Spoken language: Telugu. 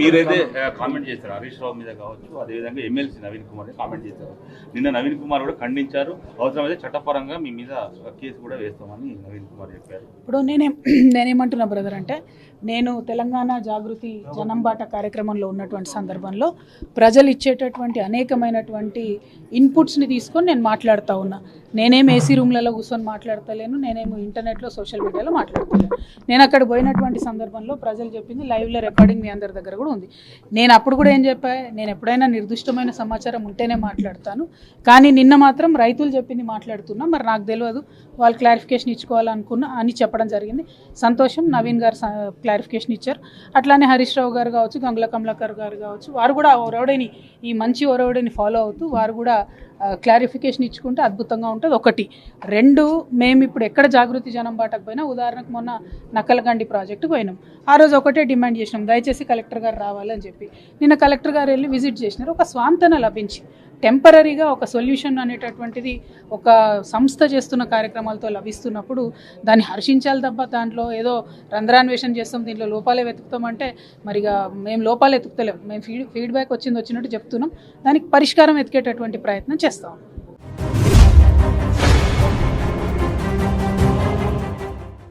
మీరైతే కామెంట్ చేశారు. హరీష్ రావు మీద కావచ్చు అదేవిధంగా ఎమ్మెల్సీ నవీన్ కుమార్ కామెంట్ చేశారు. నిన్న నవీన్ కుమార్ కూడా ఖండించారు. అవసరమైతే చట్టపరంగా మీ మీద కేసు కూడా వేస్తామని నవీన్ కుమార్ చెప్పారు. ఇప్పుడు నేనేం నేనేమంటున్నా బ్రదర్ అంటే నేను తెలంగాణ జాగృతి జనంబాట కార్యక్రమంలో ఉన్నటువంటి సందర్భంలో ప్రజలు ఇచ్చేటటువంటి అనేకమైనటువంటి ఇన్పుట్స్ని తీసుకొని నేను మాట్లాడుతూ ఉన్నా. నేనేం ఏసీ రూమ్లలో కూర్చొని మాట్లాడతలేను నేనేమో ఇంటర్నెట్లో సోషల్ మీడియాలో మాట్లాడతలేను. నేను అక్కడ పోయినటువంటి సందర్భంలో ప్రజలు చెప్పింది లైవ్లో రికార్డింగ్ మీ అందరి దగ్గర కూడా ఉంది. నేను అప్పుడు కూడా ఏం చెప్పా నేను ఎప్పుడైనా నిర్దిష్టమైన సమాచారం ఉంటేనే మాట్లాడతాను. కానీ నిన్న మాత్రం రైతులు చెప్పింది మాట్లాడుతున్నా మరి నాకు తెలియదు. వాళ్ళు క్లారిఫికేషన్ ఇచ్చుకోవాలనుకున్నా అని చెప్పడం జరిగింది. సంతోషం నవీన్ గారు క్లారిఫికేషన్ ఇచ్చారు. అట్లానే హరీష్ రావు గారు కావచ్చు గంగుల కమలాకర్ గారు కావచ్చు వారు కూడా ఒరవడిని ఈ మంచి ఒరవడిని ఫాలో అవుతూ వారు కూడా క్లారిఫికేషన్ ఇచ్చుకుంటే అద్భుతంగా ఉంటుంది. ఒకటి. రెండు మేము ఇప్పుడు ఎక్కడ జాగృతి జనం బాటకు పోయినా ఉదాహరణకు మొన్న నక్కలగండి ప్రాజెక్టుకు పోయినాం. ఆ రోజు ఒకటే డిమాండ్ చేసినాం. దయచేసి కలెక్టర్ గారు రావాలని చెప్పి. నిన్న కలెక్టర్ గారు వెళ్ళి విజిట్ చేసినారు. ఒక స్వాంతన లభించి. టెంపరీగా ఒక సొల్యూషన్ అనేటటువంటిది ఒక సంస్థ చేస్తున్న కార్యక్రమాలతో లభిస్తున్నప్పుడు దాన్ని హర్షించాలి తప్ప దాంట్లో ఏదో రంధ్రాన్వేషణ చేస్తాం దీంట్లో లోపాలే వెతుకుతామంటే మరిగా మేము లోపాలు వెతుకుతలేం. మేము ఫీడ్ ఫీడ్బ్యాక్ వచ్చింది వచ్చినట్టు చెప్తున్నాం. దానికి పరిష్కారం వెతికేటటువంటి ప్రయత్నం చేస్తాం.